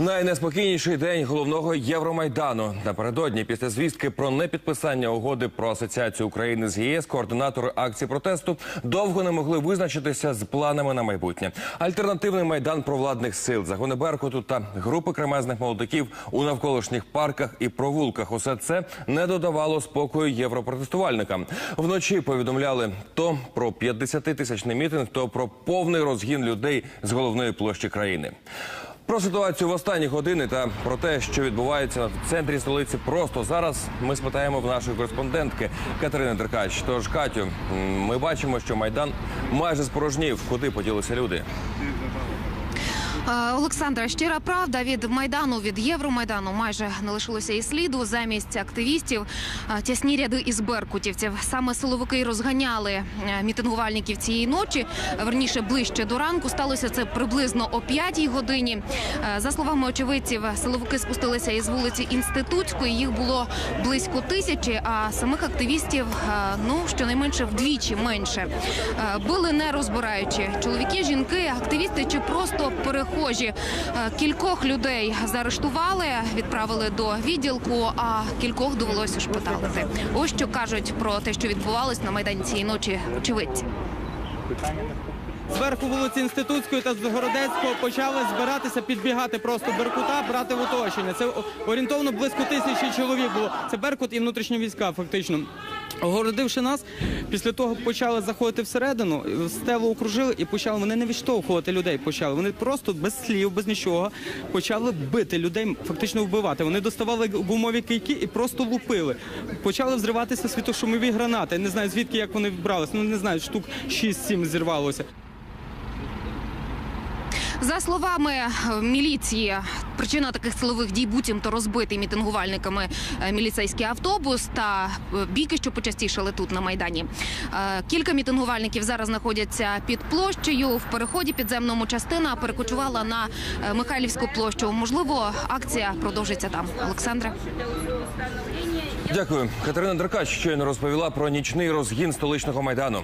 Найнеспокійніший день головного Євромайдану напередодні після звістки про непідписання угоди про асоціацію України з ЄС. Координатори акції протесту довго не могли визначитися з планами на майбутнє. Альтернативний майдан провладних сил, загони Беркуту та групи кремезних молодиків у навколишніх парках і провулках. Усе це не додавало спокою європротестувальникам. Вночі повідомляли то про 50-тисячний мітинг, то про повний розгін людей з головної площі країни. Про ситуацію в останні години та про те, що відбувається в центрі столиці просто зараз, ми спитаємо в нашої кореспондентки Катерини Деркач. Тож, Катю, ми бачимо, що майдан майже спорожнів. Куди поділися люди? Е, Олександра, щира правда від майдану від Євромайдану майже не лишилося і сліду. Замість активістів е, тісні ряди із беркутівців. Саме силовики розганяли е, мітингувальників цієї ночі. Верніше ближче до ранку сталося це приблизно о п'ятій годині. За словами очевидців, силовики спустилися із вулиці Інститутської. Їх було близько тисячі, а самих активістів ну щонайменше вдвічі менше. Били не розбираючи чоловіки, жінки, активісти чи просто перехожі. Е, Кількох людей заарештували, відправили до відділку, а кількох довелося шпиталити. Ось що кажуть про те, що відбувалось на майдані цієї ночі. Очевидці. Зверху вулиці Інститутської та з Городецького почали збиратися, підбігати просто Беркута, брати в оточення. Це орієнтовно близько тисячі чоловік було. Це Беркут і внутрішні війська, фактично. Огородивши нас, після того почали заходити всередину, стелу окружили і почали вони не відштовхувати людей. Почали вони просто без слів, без нічого почали бити людей, фактично вбивати. Вони доставали гумові кийки і просто лупили. Почали взриватися світошумові гранати. Не знаю звідки як вони вбралися. Ну не знаю, штук 6-7 зірвалося. За словами е, міліції, причина таких силових дій буцімто розбитий мітингувальниками е, міліцейський автобус та е, бійки, що почастішали тут на майдані. Кілька мітингувальників зараз знаходяться під площею. В переході підземному частина перекочувала на Михайлівську площу. Можливо, акція продовжиться там. Олександра. Дякую. Катерина Деркач щойно розповіла про нічний розгін столичного майдану.